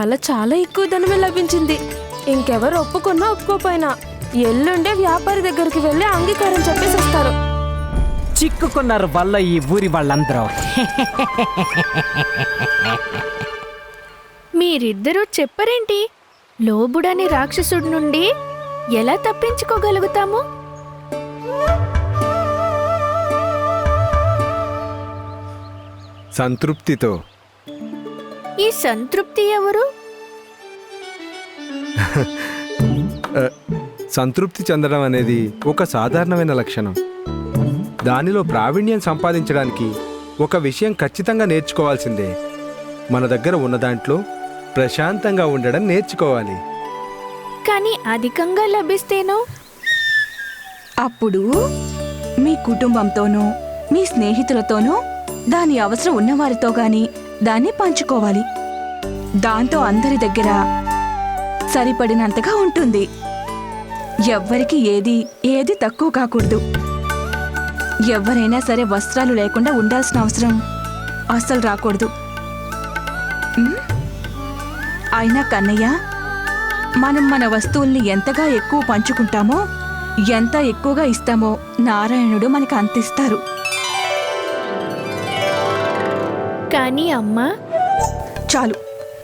ఇవాళ చాలా ఎక్కువ ధనమే లభించింది. ఇంకెవరు ఒప్పుకున్నా ఒప్పుకోపోయినా ఎల్లుండే వ్యాపారి దగ్గరికి వెళ్ళి అంగీకారం చెప్పేసి వస్తారు. చిక్కుకున్నారు వల్ల ఈ ఊరి వాళ్ళందరూ. మీరిద్దరూ చెప్పరేంటి? లోబుడని రాక్షసుడి నుండి ఎలా తప్పించుకోగలుగుతాము? సంతృప్తితో ఈ సంతృప్తి ఎవరు? సంతృప్తి చెందడం అనేది ఒక సాధారణమైన లక్షణం. దానిలో ప్రావీణ్యం సంపాదించడానికి ఒక విషయం ఖచ్చితంగా నేర్చుకోవాల్సిందే. మన దగ్గర ఉన్న దాంట్లో ప్రశాంతంగా ఉండడం నేర్చుకోవాలి. కానీ అధికంగా లభిస్తేనో? అప్పుడు మీ కుటుంబంతోనూ మీ స్నేహితులతోనూ దాని అవసరం ఉన్నవారితో గాని దాన్ని పంచుకోవాలి. దాంతో అందరి దగ్గర సరిపడినంతగా ఉంటుంది. ఎవ్వరికి ఏది ఏది తక్కువ కాకూడదు. ఎవరైనా సరే వస్త్రాలు లేకుండా ఉండాల్సిన అవసరం అస్సలు రాకూడదు. అయినా కన్నయ్య మనం మన వస్తువుల్ని ఎంతగా ఎక్కువ పంచుకుంటామో ఎంత ఎక్కువగా ఇస్తామో నారాయణుడు మనకు అంతిస్తారు. కానీ అమ్మా. చాలు.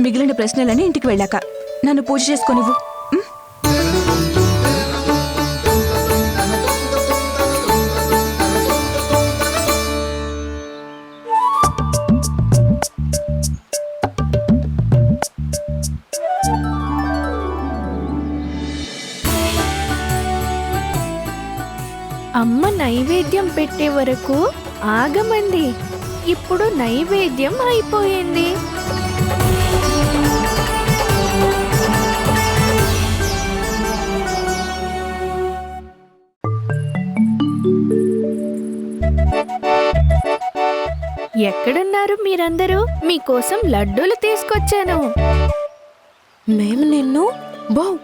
మిగిలిన ప్రశ్నలని ఇంటికి వెళ్ళాక. నన్ను పూజ చేసుకోనివ్వు? అమ్మ నైవేద్యం పెట్టే వరకు ఆగమంది ఇప్పుడు నైవేద్యం అయిపోయింది. ఎక్కడున్నారు మీరందరూ? మీకోసం లడ్డూలు తీసుకొచ్చాను. మేము నిన్ను బౌ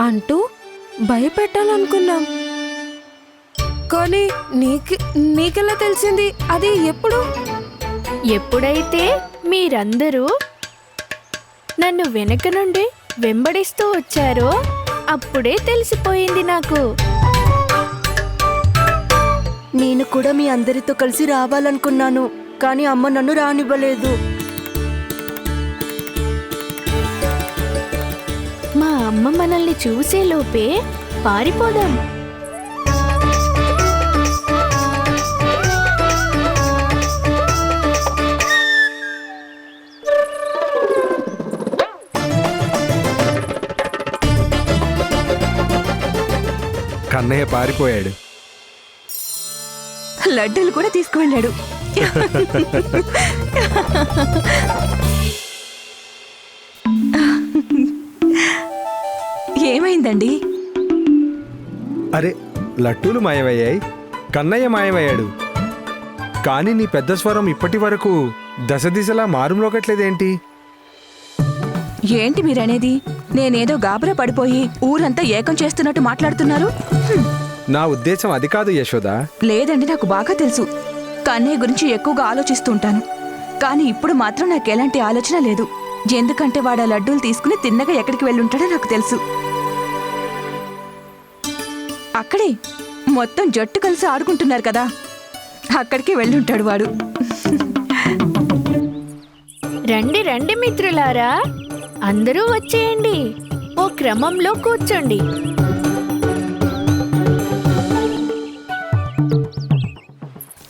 అంటూ భయపెట్టాలనుకున్నాం. కానీ నీకు నీకెలా తెలిసింది? అది ఎప్పుడు? ఎప్పుడైతే మీరందరూ నన్ను వెనక నుండి వెంబడిస్తూ వచ్చారో అప్పుడే తెలిసిపోయింది నాకు. నేను కూడా మీ అందరితో కలిసి రావాలనుకున్నాను కానీ అమ్మ నన్ను రానివ్వలేదు. మా అమ్మ మనల్ని చూసే లోపే పారిపోదాం. కన్నయ్య పారిపోయాడు. లడ్డూలు కూడా తీసుకువెళ్ళాడు. ఏమైందండి? అరే లట్టూలు మాయమయ్యాయి. కన్నయ్య మాయమయ్యాడు. కానీ నీ పెద్ద స్వరం ఇప్పటి వరకు దశ దిశలా మారుమ్రోగట్లేదేంటి ఏంటి మీరనేది? నేనేదో గాబరా పడిపోయి ఊరంతా ఏకం చేస్తున్నట్టు మాట్లాడుతున్నారు. నా ఉద్దేశం అది కాదు యశోద. లేదండి నాకు బాగా తెలుసు. కన్నయ్య గురించి ఎక్కువగా ఆలోచిస్తూ ఉంటాను. కానీ ఇప్పుడు మాత్రం నాకు ఎలాంటి ఆలోచన లేదు. ఎందుకంటే వాడు ఆ లడ్డూలు తీసుకుని తిన్నగా ఎక్కడికి వెళ్ళుంటాడో నాకు తెలుసు. అక్కడే మొత్తం జట్టు కలిసి ఆడుకుంటున్నారు కదా. అక్కడికి వెళ్ళుంటాడు వాడు. రండి రండి మిత్రులారా. అందరూ వచ్చేయండి. ఓ క్రమంలో కూర్చోండి.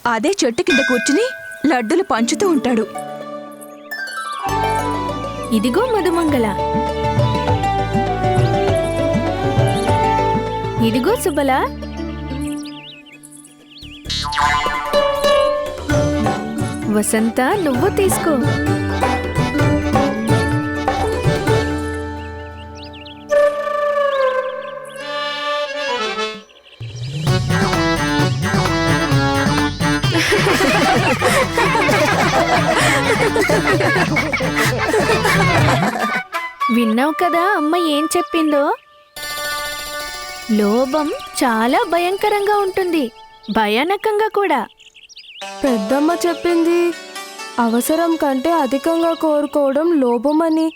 అదే చెట్టు కింద కూర్చుని లడ్డూలు పంచుతూ ఉంటాడు. ఇదిగో మధుమంగళ. ఇదిగో సుబల. వసంత నువ్వు తీసుకో. విన్నావు కదా అమ్మ ఏం చెప్పిందో? లోభం చాలా భయంకరంగా ఉంటుంది భయానకంగా కూడా. పెద్దమ్మ చెప్పింది అవసరం కంటే అధికంగా కోరుకోవడం లోభమని.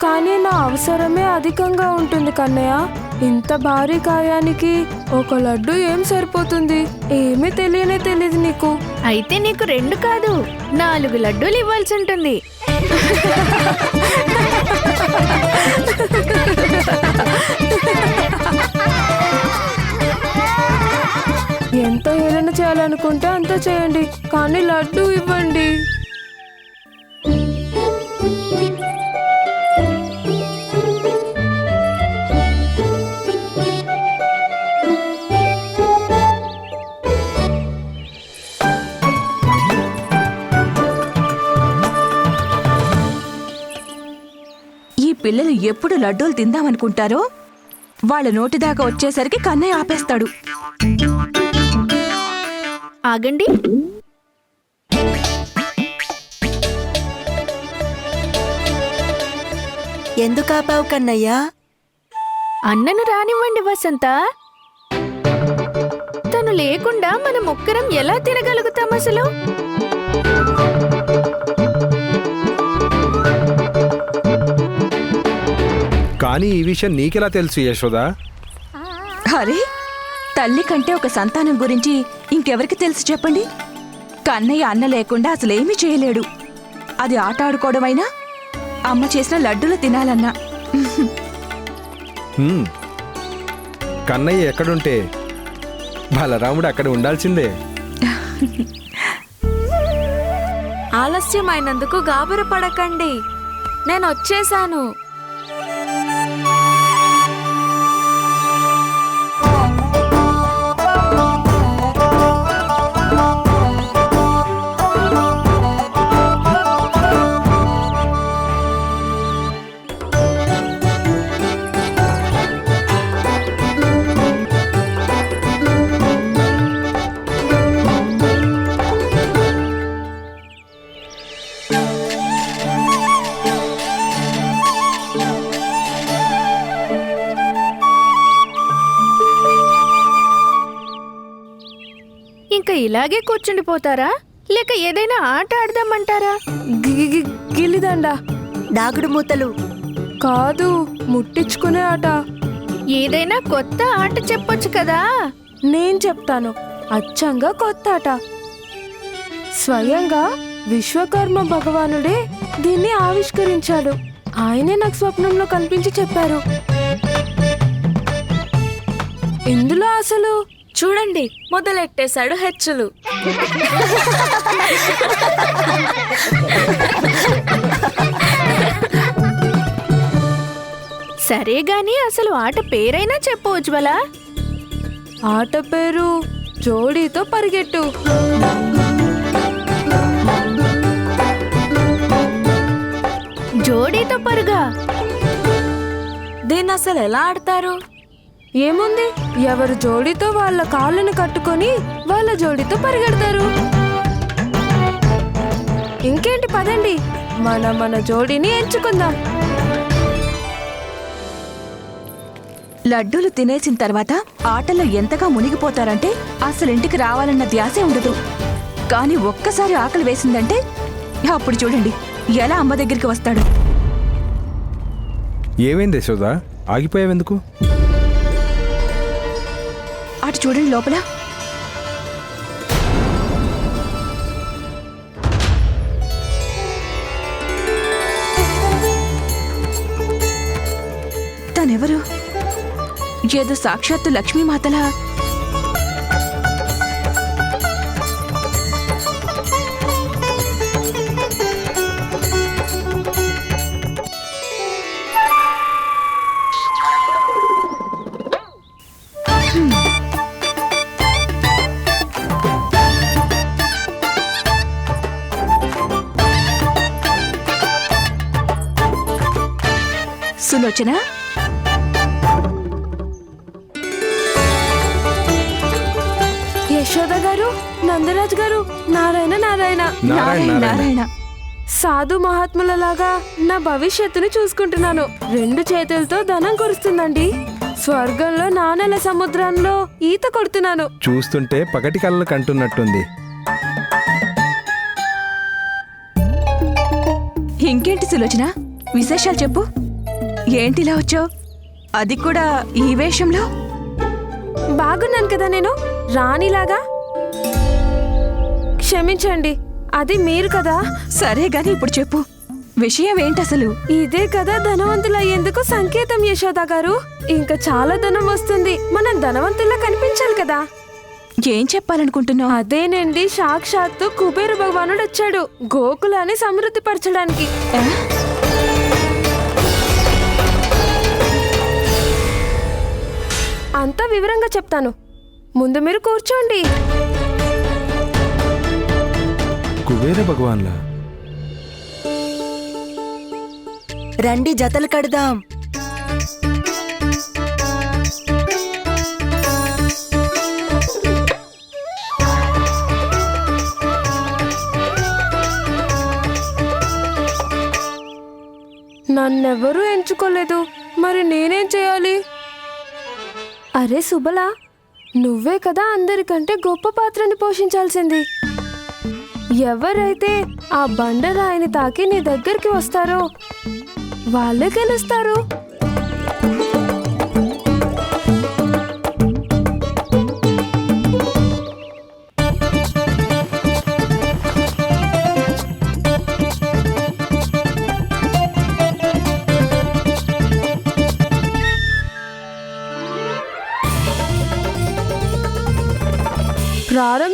కానీ నా అవసరమే అధికంగా ఉంటుంది కన్నయ్య. ఇంత భారీ కాయానికి ఒక లడ్డు ఏం సరిపోతుంది? ఏమీ తెలియనే తెలియదు నీకు. అయితే నీకు రెండు కాదు నాలుగు లడ్డూలు ఇవ్వాల్సి ఉంటుంది ఎంత హేళన చేయాలనుకుంటే అంత చేయండి కానీ లడ్డు ఇవ్వండి. పిల్లలు ఎప్పుడు లడ్డూలు తిందామనుకుంటారో వాళ్ళ నోటి దాకా వచ్చేసరికి కన్నయ్య ఆపేస్తాడు. ఆగండి. ఎందుకు ఆపావు కన్నయ్యా? అన్నను రానివ్వండి వసంత. తను లేకుండా మనం ఒక్కరం ఎలా తినగలుగుతాం అసలు? కానీ ఈ విషయం నీకెలా తెలుసు యశోదా? అరే తల్లి కంటే ఒక సంతానం గురించి ఇంకెవరికి తెలుసు చెప్పండి? కన్నయ్య అన్న లేకుండా అసలేమీ చేయలేడు. అది ఆట ఆడుకోవడమైనా అమ్మ చేసిన లడ్డూలు తినాలన్నా. హ్మ్. కన్నయ్య ఎక్కడుంటే బలరాముడు అక్కడ ఉండాల్సిందే. ఆలస్యం అయినందుకు గాబరపడకండి. నేను వచ్చేసాను ఇలాగే కూర్చుండిపోతారా? లేక ఏదైనా ఆట ఆడదామంటారా? గిల్లిదండ. దాగుడు మూతలు. కాదు ముట్టించుకునే ఆట. ఏదైనా కొత్త ఆట చెప్పొచ్చు కదా? నేను చెప్తాను. అచ్చంగా కొత్త ఆట. స్వయంగా విశ్వకర్మ భగవానుడే దీన్ని ఆవిష్కరించాడు. ఆయనే నాకు స్వప్నంలో కనిపించి చెప్పారు. ఇందులో అసలు చూడండి మొదలెట్టేశాడు హెచ్చులు. సరే గాని అసలు ఆట పేరైనా చెప్పు ఉజ్వల. ఆట పేరు జోడీతో పరిగెట్టు. జోడీతో పరుగా. దీన్ని అసలు ఎలా ఆడతారు? ఏముంది? ఎవరు జోడీతో వాళ్ళ కాళ్ళను కట్టుకొని వాళ్ళ జోడీతో పరిగెడతారు. ఇంకేంటి పదండి మన మన జోడీని ఎంచుకుందాం. లడ్డూలు తినేసిన తర్వాత ఆటలో ఎంతగా మునిగిపోతారంటే అసలు ఇంటికి రావాలన్న ధ్యాసే ఉండదు. కానీ ఒక్కసారి ఆకలి వేసిందంటే అప్పుడు చూడండి ఎలా అమ్మ దగ్గరికి వస్తాడు. ఏమైంది యశోదా? ఆగిపోయావెందుకు? చూడండి లోపల. తనెవరు? ఏదో సాక్షాత్తు లక్ష్మీమాతలా సులోచన యశోద గారు నందరాజ్ గారు నారాయణ నారాయణ. నారాయణ నారాయణ. సాధు మహాత్ములలాగా నా భవిష్యత్తుని చూసుకుంటున్నాను. రెండు చేతులతో ధనం కురుస్తుందండి. స్వర్గంలో నానెల సముద్రంలో ఈత కొడుతున్నాను. చూస్తుంటే పగటి కళ్ళకు కంటున్నట్టుంది. ఇంకేంటి సులోచన? విశేషాలు చెప్పు. ఏంటిలా వచ్చావు? అది కూడా ఈ వేషంలో? బాగున్నాను కదా నేను. రాణిలాగా. క్షమించండి అది మీరు కదా. సరే గాని ఇప్పుడు చెప్పు. విషయం ఏంటసలు? ఇదే కదా ధనవంతులు అయ్యేందుకు సంకేతం యశోద గారు. ఇంకా చాలా ధనం వస్తుంది. మనం ధనవంతుల్లా కనిపించాలి కదా. ఏం చెప్పాలనుకుంటున్నావు? అదేనండి సాక్షాత్తు కుబేర భగవానుడు వచ్చాడు గోకులాన్ని సమృద్ధి పరచడానికి అంతా వివరంగా చెప్తాను. ముందు మీరు కూర్చోండి. కుబేర భగవాన్లా? రండి జతలు కడదాం. నన్నెవరూ ఎంచుకోలేదు. మరి నేనేం చేయాలి? అరే సుబల నువ్వే కదా అందరికంటే గొప్ప పాత్రని పోషించాల్సింది. ఎవరైతే ఆ బండరాయిని తాకి నీ దగ్గరికి వస్తారో వాళ్ళే గెలుస్తారు. ప్రారంభించండి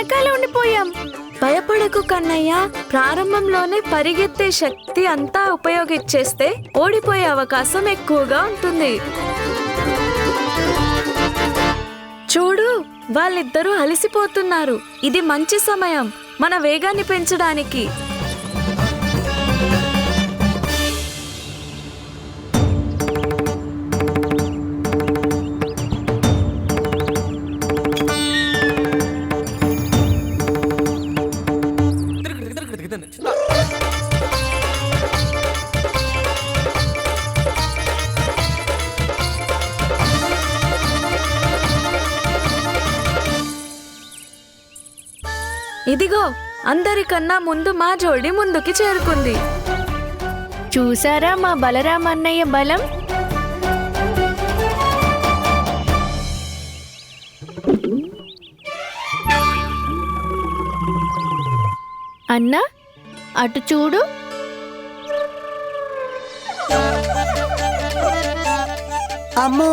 వెనకాల ఉండిపోయాం. భయపడకు కన్నయ్య. ప్రారంభంలోనే పరిగెత్తే శక్తి అంతా ఉపయోగించేస్తే ఓడిపోయే అవకాశం ఎక్కువగా ఉంటుంది. చూడు వాళ్ళిద్దరూ అలసిపోతున్నారు. ఇది మంచి సమయం. మన వేగాన్ని పెంచడానికి. ఇదిగో అందరికన్నా ముందు మా జోడి ముందుకి చేరుకుంది. చూసారా మా బలరాం అన్నయ్య బలం? అన్నా అటు చూడు. అమ్మో!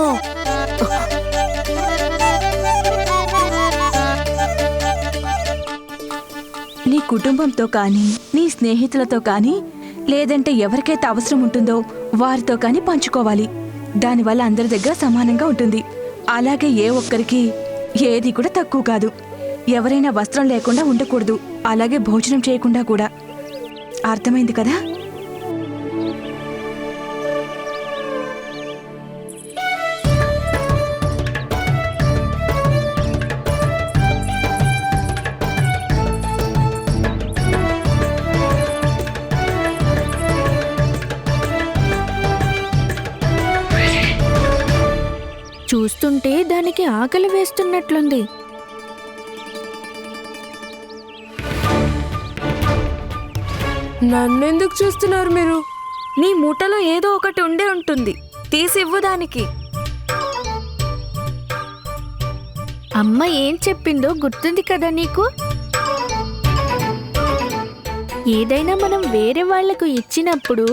కుటుంబంతో కానీ నీ స్నేహితులతో కానీ లేదంటే ఎవరికైతే అవసరం ఉంటుందో వారితో కానీ పంచుకోవాలి. దానివల్ల అందరి దగ్గర సమానంగా ఉంటుంది. అలాగే ఏ ఒక్కరికి ఏది కూడా తక్కువ కాదు. ఎవరైనా వస్త్రం లేకుండా ఉండకూడదు. అలాగే భోజనం చేయకుండా కూడా. అర్థమైంది కదా? ఆకలి వేస్తున్నట్లుంది. నన్నెందుకు చూస్తున్నారు మీరు? నీ మూటలో ఏదో ఒకటి ఉండే ఉంటుంది. తీసివ్వు దానికి. అమ్మ ఏం చెప్పిందో గుర్తుంది కదా నీకు? ఏదైనా మనం వేరే వాళ్ళకు ఇచ్చినప్పుడు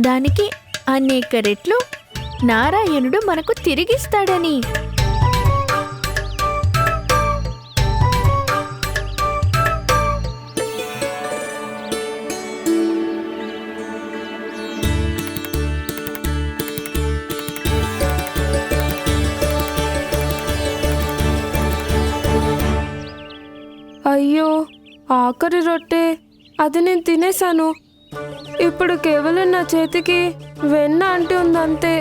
దానికి అనేక రెట్లు నారాయణుడు మనకు తిరిగిస్తాడని. ఆఖరి రొట్టె అది నేను తినేశాను. ఇప్పుడు కేవలం నా చేతికి వెన్న అంటే ఉందంతే.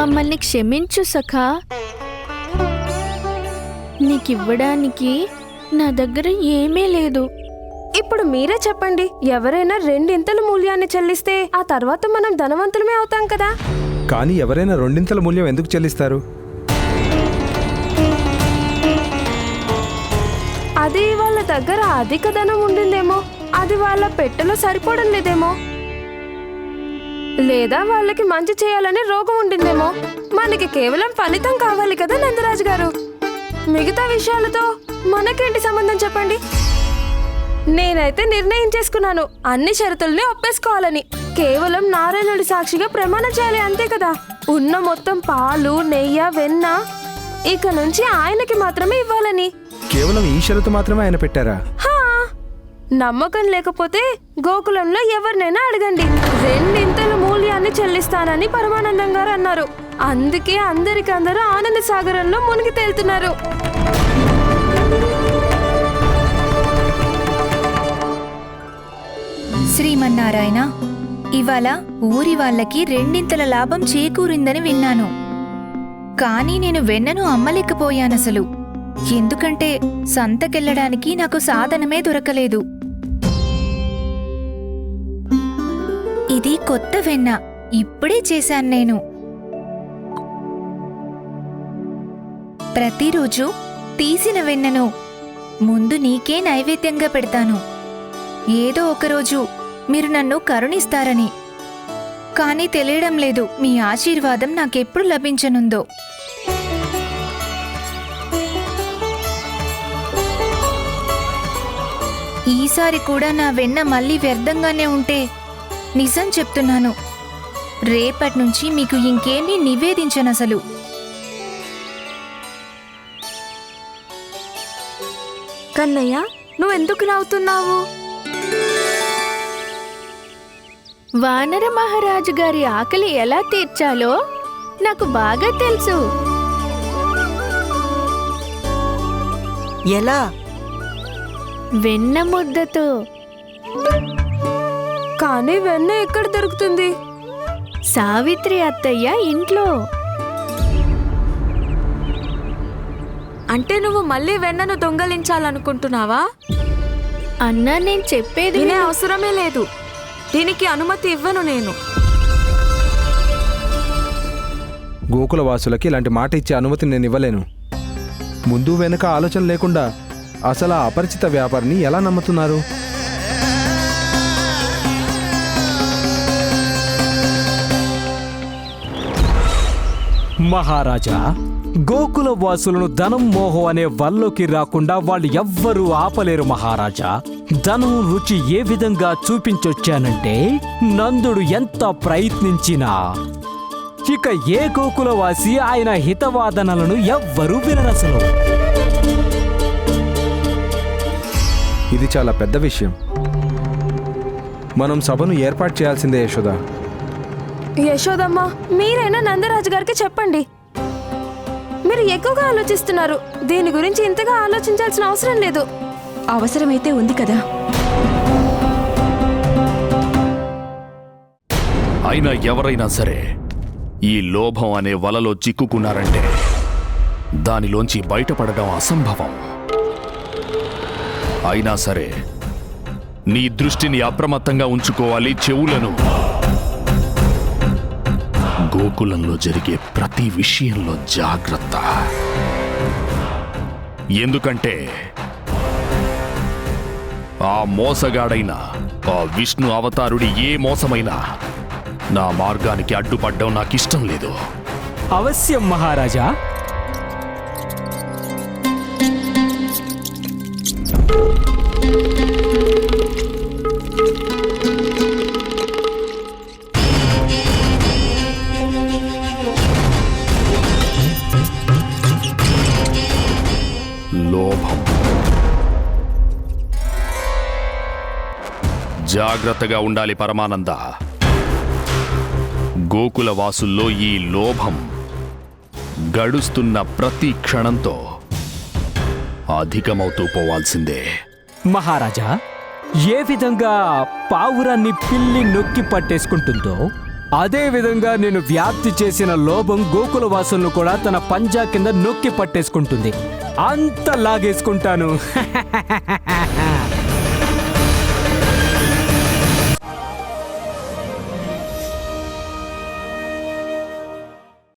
మమ్మల్ని క్షమించు సఖా. నీకివ్వడానికి నా దగ్గర ఏమీ లేదు. ఇప్పుడు మీరే చెప్పండి ఎవరైనా రెండింతల మూల్యాన్ని చెల్లిస్తే ఆ తర్వాత మనం ధనవంతులమే అవుతాం కదా? కానీ ఎవరైనా రెండింతల మూల్యం ఎందుకు చెల్లిస్తారు? అది వాళ్ళ దగ్గర అధిక ధనం ఉండిందేమో అది వాళ్ళ పెట్టెలో సరిపోవడం లేదేమో. లేదా వాళ్ళకి మంచి చేయాలనే రోగం ఉండిందేమో. మనకి కేవలం ఫలితం కావాలి కదా నందరాజు గారు. మిగతా విషయాలతో మనకేంటి సంబంధం చెప్పండి? నేనైతే నిర్ణయం చేసుకున్నాను. అన్ని షరతుల్ని ఒప్పేసుకోవాలని. కేవలం నారాయణుడి సాక్షిగా ప్రమాణం చేయాలి అంతే కదా. ఉన్న మొత్తం పాలు నెయ్యి వెన్న ఇక నుంచి ఆయనకి మాత్రమే ఇవ్వాలని. కేవలం ఈ షరతు మాత్రమే ఆయన పెట్టారా? హా! నమ్మకం లేకపోతే గోకులంలో ఎవరినైనా అడగండి. రెండింతల మూల్యాన్ని చెల్లిస్తానని పరమానందం గారు అన్నారు. అందుకే అందరికి అందరూ ఆనంద సాగరంలో మునిగి తేలుతున్నారు. శ్రీమన్నారాయణ ఇవాళ ఊరి వాళ్ళకి రెండింతల లాభం చేకూరిందని విన్నాను. కానీ నేను వెన్నను అమ్మలేకపోయానసలు ఎందుకంటే సంతకెళ్ళడానికి నాకు సాధనమే దొరకలేదు. ఇది కొత్త వెన్న. ఇప్పుడే చేశాను నేను. ప్రతిరోజు తీసిన వెన్నను ముందు నీకే నైవేద్యంగా పెడతాను. ఏదో ఒకరోజు మీరు నన్ను కరుణిస్తారని. కానీ తెలియడం లేదు మీ ఆశీర్వాదం నాకెప్పుడు లభించనుందో. ఈసారి కూడా నా వెన్న మళ్ళీ వ్యర్థంగానే ఉంటే నిజం చెప్తున్నాను. రేపటి నుంచి మీకు ఇంకేమీ నివేదించనసలు. కన్నయ్య నువ్వెందుకు నవ్వుతున్నావు? వానర మహారాజు గారి ఆకలి ఎలా తీర్చాలో నాకు బాగా తెలుసు. ఎలా? వెన్న ముద్దతో. కానీ వెన్న ఎక్కడ దొరుకుతుంది? సావిత్రి అత్తయ్య ఇంట్లో. అంటే నువ్వు మళ్ళీ వెన్నను దొంగలించాలనుకుంటున్నావా? అన్నా నేను చెప్పేది వినే. అవసరమే లేదు. దీనికి అనుమతి ఇవ్వను నేను. గోకుల వాసులకి ఇలాంటి మాట ఇచ్చే అనుమతి నేను ఇవ్వలేను. ముందు వెనుక ఆలోచన లేకుండా అసలు ఆ అపరిచిత వ్యాపారిని ఎలా నమ్ముతున్నారు? మహారాజా గోకుల వాసులను ధనం మోహం అనే వల్లోకి రాకుండా వాళ్ళు ఎవ్వరూ ఆపలేరు మహారాజా. ధనం రుచి ఏ విధంగా చూపించొచ్చానంటే నందుడు ఎంత ప్రయత్నించినా. ఇక ఏ గోకులవాసి ఆయన హితవాదనలను ఎవ్వరూ వినరసలు ఇది చాలా పెద్ద విషయం. మనం సభను ఏర్పాటు చేయాల్సిందే యశోదా. యశోదమ్మ మీరైనా నందరాజు గారికి చెప్పండి. మీరు ఎక్కువగా ఆలోచిస్తున్నారు. దీని గురించి ఇంతగా ఆలోచించాల్సిన అవసరం లేదు. అవసరమైతే ఉంది కదా. అయినా ఎవరైనా సరే ఈ లోభం అనే వలలో చిక్కుకున్నారంటే దానిలోంచి బయటపడడం అసంభవం. అయినా సరే నీ దృష్టిని అప్రమత్తంగా ఉంచుకోవాలి చెవులను. గోకులంలో జరిగే ప్రతి విషయంలో జాగ్రత్త. ఎందుకంటే ఆ మోసగాడైన ఆ విష్ణు అవతారుడి ఏ మోసమైనా నా మార్గానికి అడ్డుపడ్డం నాకు ఇష్టం లేదు. అవశ్యం మహారాజా. జాగ్రత్తగా ఉండాలి పరమానంద. గోకుల వాసుల్లో ఈ లోభం గడుస్తున్న ప్రతి క్షణంతో అధికమవుతూ పోవాల్సిందే. మహారాజా ఏ విధంగా పావురాన్ని పిల్లి నొక్కి పట్టేసుకుంటుందో అదే విధంగా నేను వ్యాప్తి చేసిన లోభం గోకుల వాసులను కూడా తన పంజా కింద నొక్కి పట్టేసుకుంటుంది. అంత లాగేసుకుంటాను.